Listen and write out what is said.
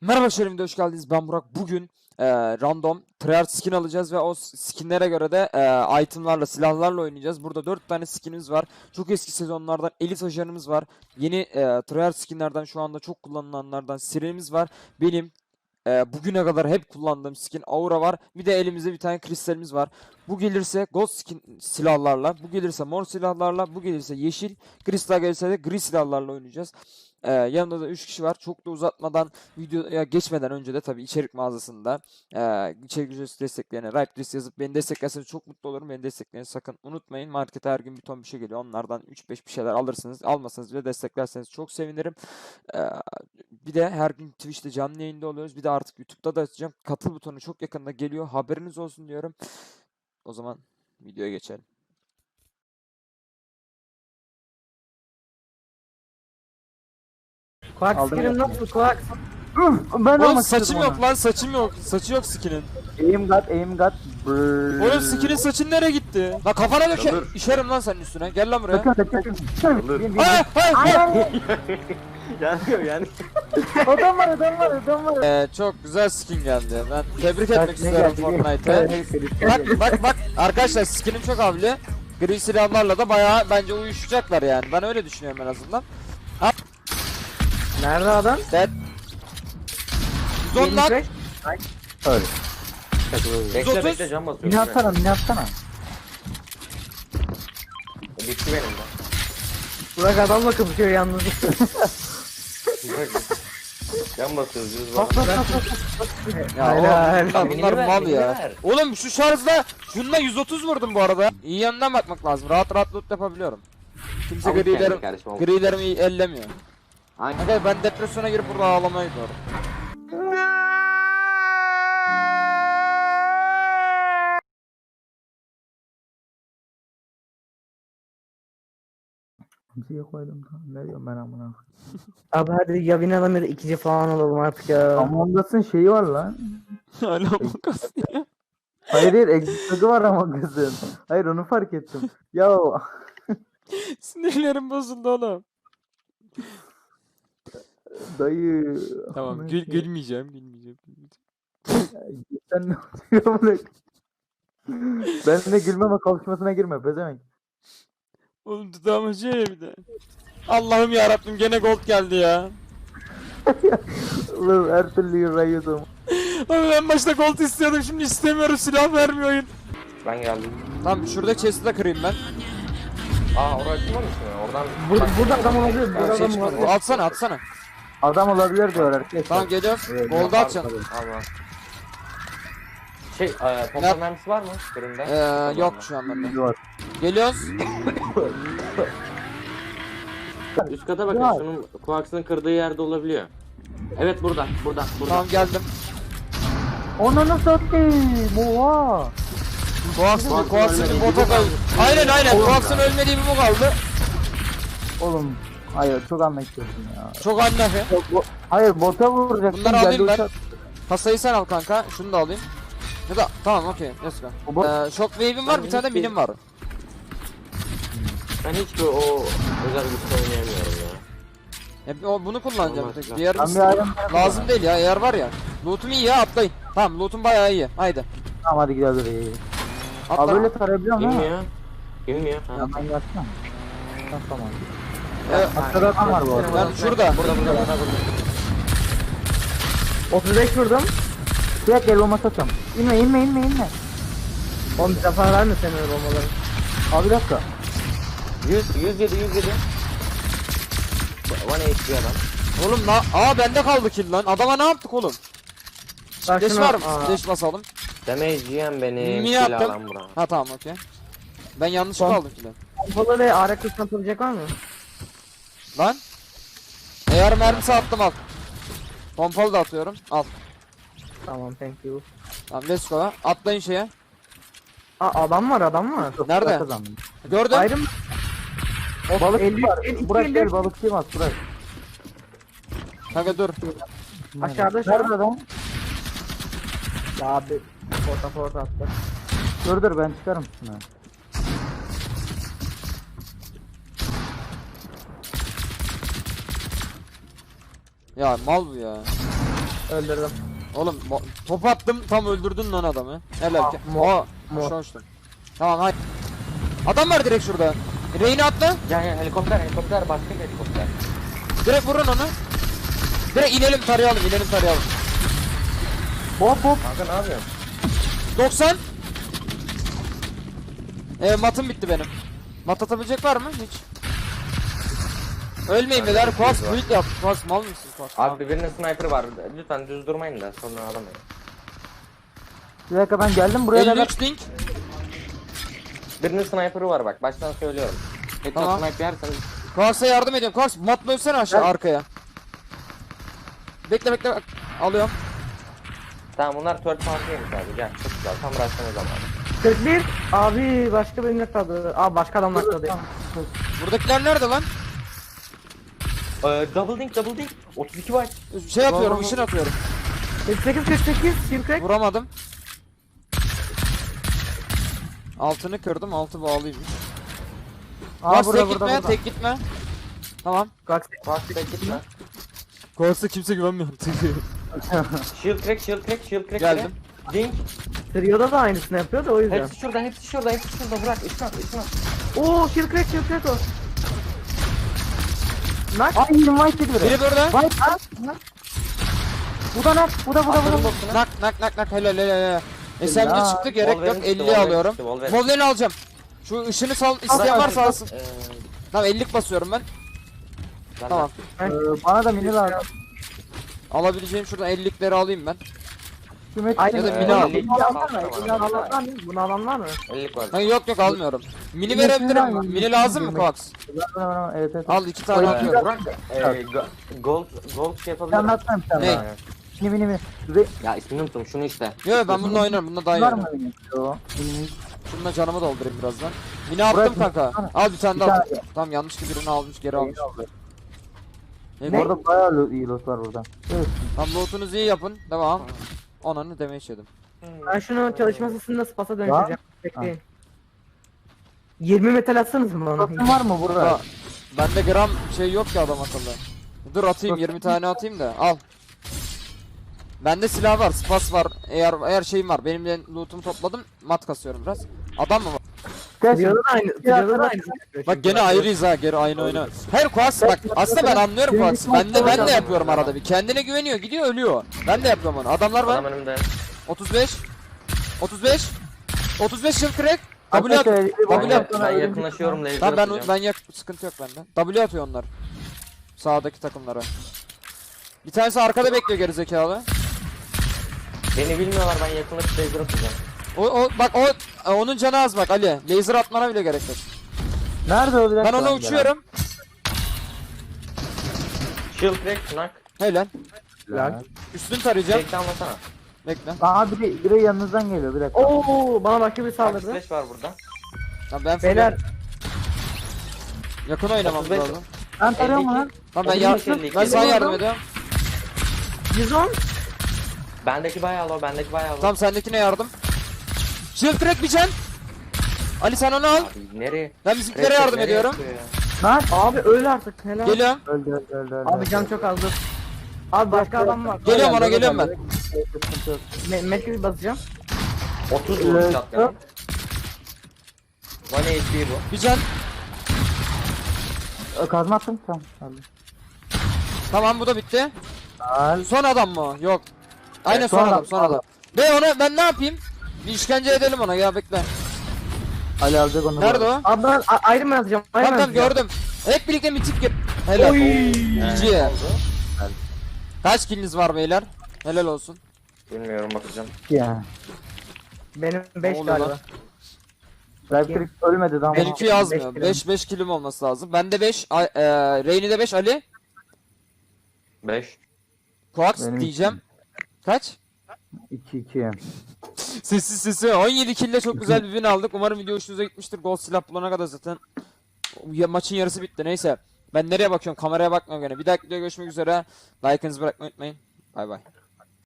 Merhaba Şerif'de hoş geldiniz. Ben Burak. Bugün e, random tryhard skin alacağız ve o skinlere göre de e, itemlarla, silahlarla oynayacağız. Burada 4 tane skinimiz var. Çok eski sezonlardan elit ajanımız var. Yeni e, tryhard skinlerden şu anda çok kullanılanlardan sirenimiz var. Benim e, bugüne kadar hep kullandığım skin Aura var. Bir de elimizde bir tane kristalimiz var. Bu gelirse gold skin silahlarla, bu gelirse mor silahlarla, bu gelirse yeşil, kristal gelirse de gri silahlarla oynayacağız. E, yanımda da 3 kişi var. Çok da uzatmadan videoya geçmeden önce de tabii içerik mağazasında e, içerik ücretsiz desteklerine Ripedris yazıp beni desteklerseniz çok mutlu olurum. Beni destekleyin sakın unutmayın. Markete her gün bir ton bir şey geliyor. Onlardan 3-5 bir şeyler alırsınız. Almasanız bile desteklerseniz çok sevinirim. E, bir de her gün Twitch'te canlı yayında oluyoruz. Bir de artık YouTube'da da açacağım. Katıl butonu çok yakında geliyor. Haberiniz olsun diyorum. O zaman videoya geçelim. Kulak Aldım ya. nasıl kulak? Ben Oğlum saçım yok lan saçım yok. Saçı yok skinin. Aim got, aim got. Brrrr. Oğlum skinin saçın nereye gitti? Lan kafana döke. İşerim lan senin üstüne. Gel lan buraya. Bakın, bakın, bakın. Bin, bin, bin. Hayır hayır. Yanmıyor yani. Adam var, adam var, adam var. Ee, çok güzel skin geldi. Ben tebrik Bak, etmek istiyorum geldi, Bak bak bak arkadaşlar skinim çok havli. Gri silahlarla da bayağı bence uyuşacaklar yani. Ben öyle düşünüyorum en azından. Nerede adam? Dead. Zonlar. 25. Öyle. Bekle 130. bekle cam basıyorum. Mini atsana, mini atsana. Bitti benim de. Burak adamla kapışıyor yalnız. Cam basıyoruz yüz Bak, var. bak, bak, bak. Ya Helal. oğlum, bunlar, bunlar Minini ver, mal ya. ver. Oğlum şu şarjda şununla 130 vurdum bu arada. İyi yanından bakmak lazım. Rahat rahat loot yapabiliyorum. Kimse Al kendini grilerim, kardeşim, al. grilerimi ellemiyor. Hangi? Arkadaşlar ben depresyona girip burada ağlamaya gidiyorum. Kimseye koydum. Ne diyorum ben amına. Abi hadi ya bin alalım ya da ikinci falan alalım artık ya. Among Us'ın şeyi var lan. Hala makas ya. Hayır hayır, bug'ı var Among Us'ın. Hayır onu fark ettim. Ya Sinirlerim bozuldu oğlum. Dayı. Tamam gül, gülmeyeceğim gülmeyeceğim. Sen ne oluyor amına? Benimle gülmeme kavuşmasına girme pezevenk. Oğlum dudağım acıyor ya bir de. Allah'ım ya Rabbim gene gold geldi ya. Ulan her türlü yürüyordum. Abi ben başta gold istiyordum şimdi istemiyorum silah vermiyor oyun. Ben geldim. Tamam şurada chest'i de kırayım ben. Aa oraya açılmamış mı? Oradan Burada, burada adam olabilir. Burada Şey adam çıkmadı. olabilir. Atsana atsana. Adam olabilir diyor arkadaşlar. Tamam geliyoruz. Evet, Gold'u atacaksın. Allah. Şey, e, mermisi var mı? Fırında. Ee, yok şu an bende. Var. Geliyoruz. Üst kata bakın Ya. şunun koaksının kırdığı yerde olabiliyor. Evet burada, burada, burada. Tamam geldim. Onu satayım. Oha. Koaksın, Koaksın Koaksın ölmedi, bota bir kaldı. Aynen aynen. Koaksın ölmediği bir bu kaldı. Oğlum. Hayır çok anlaşıyorsun ya. Çok anlafi. Yok, bo- Hayır bota vuracaksın. Bunları alayım ben. Kasayı sen al kanka. Şunu da alayım. Ya da tamam okey. Let's go. Ee, Shockwave'im var Ben bir tane de minim var. Ben hiç o, o özel güçle oynayamıyorum ya. Ya, o, bunu kullanacağım tek. Diğer lazım değil ya eğer var ya. Loot'um iyi ya atlayın. Tamam loot'um bayağı iyi. Haydi. Tamam hadi gidelim oraya. Atla. Abi böyle tarayabiliyor musun? Girmiyor. Girmiyor. Ha. Ya ben yatsam. Ha, Tamam. Aşağıda adam var bu arada. Ben şurada. Burada, burada, burada, burada. 35 vurdum. Direkt el bombası atıyorum. İnme inme inme inme. Oğlum bize para verme sen öyle bombaları. Abi bir dakika. 100, 107, 107. One HP adam. Oğlum na Aa bende kaldı kill lan. Adama ne yaptık oğlum? Deş var mı? Deş basalım. Damage yiyen beni. Niye yaptın? Ha tamam okey. Ben yanlış Son- aldım kill'i. Pompalı ve ağrı kılıç atabilecek var mı? Lan. Eğer mermisi attım al. Pompalı da atıyorum. Al. Tamam thank you. Tamam let's go. Atlayın şeye. Aa adam var adam var. Nerede? kazandım. Gördün? Ayrım. Balık 50, var. 50, Burak 50. gel balıkçıyım az Burak. Kanka dur. Aşağıda şu. Nerede adam? Ya abi. Porta porta attı. Dur dur ben çıkarım şunu. Ya mal bu ya. Öldürdüm. Oğlum mo- top attım tam öldürdün lan adamı. Helal ki. mo- Aa, mo- uçtum. Tamam hay. Adam var direkt şurada. Reyni atla. Gel gel helikopter helikopter başka bir helikopter. Direkt vurun onu. Direkt inelim tarayalım inelim tarayalım. Hop hop. Kanka ne yapıyorsun? 90. Ee, matım bitti benim. Mat atabilecek var mı? Hiç. Ölmeyin beyler. Kuas build yap. Kuas mal mısın Abi birinin sniper var. Lütfen düz durmayın da sonra alamayın. Bir dakika ben geldim buraya da 53 link. Birinin sniper'ı var bak baştan söylüyorum. Tekrar Tamam. sniper yerseniz Kuas'a yardım ediyorum. Kuas mat bölsene aşağı Gel. arkaya. Bekle bekle. bak. Alıyorum. Tamam bunlar third party'ymiş abi gel çok güzel tam rastlama zamanı. 41. Abi başka birine kaldı. Abi başka adamlar kaldı. Buradakiler nerede lan? Ee, double dink double dink 32 var. Şey atıyorum, Tamam. ışın atıyorum. 48 48. Shield Vuramadım. Altını kırdım, altı bağlıymış. Aa Kuas burada tek burada gitme, burada. tek gitme. Tamam. Bak Bak tek gitme. Kuas'a kimse güvenmiyor. Shield crack shield crack shield crack. Geldim. Dink. Trio'da da aynısını yapıyor da o yüzden. Hepsi şurada hepsi şurada hepsi şurada bırak ışın at ışın at. Oo shield crack shield crack o. Nak. Ay invite dedi biri. Biri burada. White ha? Bu da ne? Bu da bu da bu da. Nak nak nak nak helal helal helal. SMG Helal. çıktı gerek yok Wolverine çıktı, 50 Wolverine alıyorum. Wolverine. Alacağım. Şu ışını sal isteyen varsa alsın. Ee, Tamam 50'lik basıyorum ben. ben Tamam. Ee, bana da mini lazım. Alabileceğim şuradan 50'likleri alayım ben. Hükümet Aynen. Ya da mini al. Bunu alsana, alan mini alsana. var mı? Bunu alan var mı? 50 var. Ha, yok yok almıyorum. Mini verebilirim. Mini lazım mı bana, Evet evet. Al iki tane. Bırak. Ee, go- gold gold şey Bir yapabilir tane miyim? atsana bir tane Ne? Mini mini mini. Ya ismini unuttum şunu işte. Yok ben bununla oynarım. Bununla daha iyi Var oynarım. mı. Şununla canımı doldurayım birazdan. Mini attım kanka. Al bir tane daha. Tamam yanlışlıkla birini almış geri almış. Ne? Bu arada bayağı iyi lot var burada. Evet. Tamam lootunuzu iyi yapın. Devam. Onanı demeye yedim. Ben şunu çalışma sesini nasıl pasa dönüşeceğim. Bekleyin. 20 metal atsanız mı bana? Lotun var mı burada? Bende gram şey yok ki adam akıllı. Dur atayım 20 tane atayım da al. Bende silah var, spas var, eğer eğer şeyim var. Benim de lootumu topladım, mat kasıyorum biraz. Adam mı var? Da aynı. Da aynı. Bak gene ayrıyız ha, geri aynı oyna. Hayır Kuas bak aslında ben anlıyorum Kuas. Ben de ben de yapıyorum arada bir. Kendine güveniyor, gidiyor ölüyor. Ben de yapıyorum onu. Adamlar var. Adam önümde. 35 35 35 yıl crack. W at. W Ben, at. ben yakınlaşıyorum Tamam ben ben yak sıkıntı yok bende. W atıyor onlar. Sağdaki takımlara. Bir tanesi arkada bekliyor gerizekalı. Beni bilmiyorlar ben yakınlaşıp laser atacağım. O, o bak o onun canı az bak Ali. Laser atmana bile gerek yok. Nerede o bir Ben dakika ona lan uçuyorum. Shield crack knock. Helal. Gelen? Üstünü tarayacağım. Tek anlasana. Bekle. Aa biri, biri yanınızdan geliyor bir dakika. Oo bana başka bir Bak saldırdı. flash var burada. Tamam ben Beyler yakın oynamam 35. lazım. Ben tarıyorum lan. Tamam ben, 35, ya 52. ben sana yardım ediyorum. 110. Bendeki bayağı low bendeki bayağı low. Tamam sendekine yardım. Shield can. Ali sen onu al. Abi nereye? Ben bizimkilere yardım nereye ediyorum. atıyor ya? Lan. Abi öl artık. Helal. Geliyorum. Öldü öldü öldü. öldü. Abi can çok azdı. Abi başka adam var. Geliyorum ona geliyorum ben. Sıkıntı yok. Me Medkit basacağım. 30 Ee, vurmuş shotgun. yok. 1 HP bu. Bir can. Ö, Kazma attım tamam. Aldım. Tamam bu da bitti. Al. Son adam mı? Yok. Aynen Evet, son, son adam, adam, son adam. Ben ona ben ne yapayım? Bir işkence edelim ona ya bekle. Ali alacak onu. Nerede o? Abi ben A- Iron Man atacağım. Iron Tamam Man tamam atacağım. gördüm. Hep birlikte mitik gir. Helal. Oy. GG. Kaç kiliniz var beyler? Helal olsun. Bilmiyorum bakacağım. Ya. Benim 5 oluyor galiba. lan? Ölmedi daha. Benimki beş yazmıyor. kilim. 5 5 kilim olması lazım. Bende 5, e, Reyni'de 5 Ali. 5. Koax Benim diyeceğim. Kaç? 2 2. Sessiz sesi 17 kille çok güzel bir win aldık. Umarım video hoşunuza gitmiştir. Gol silah bulana kadar zaten ya, maçın yarısı bitti. Neyse. Ben nereye bakıyorum? Kameraya bakmıyorum gene. Bir dahaki videoda görüşmek üzere. Like'ınızı bırakmayı unutmayın. Bay bay.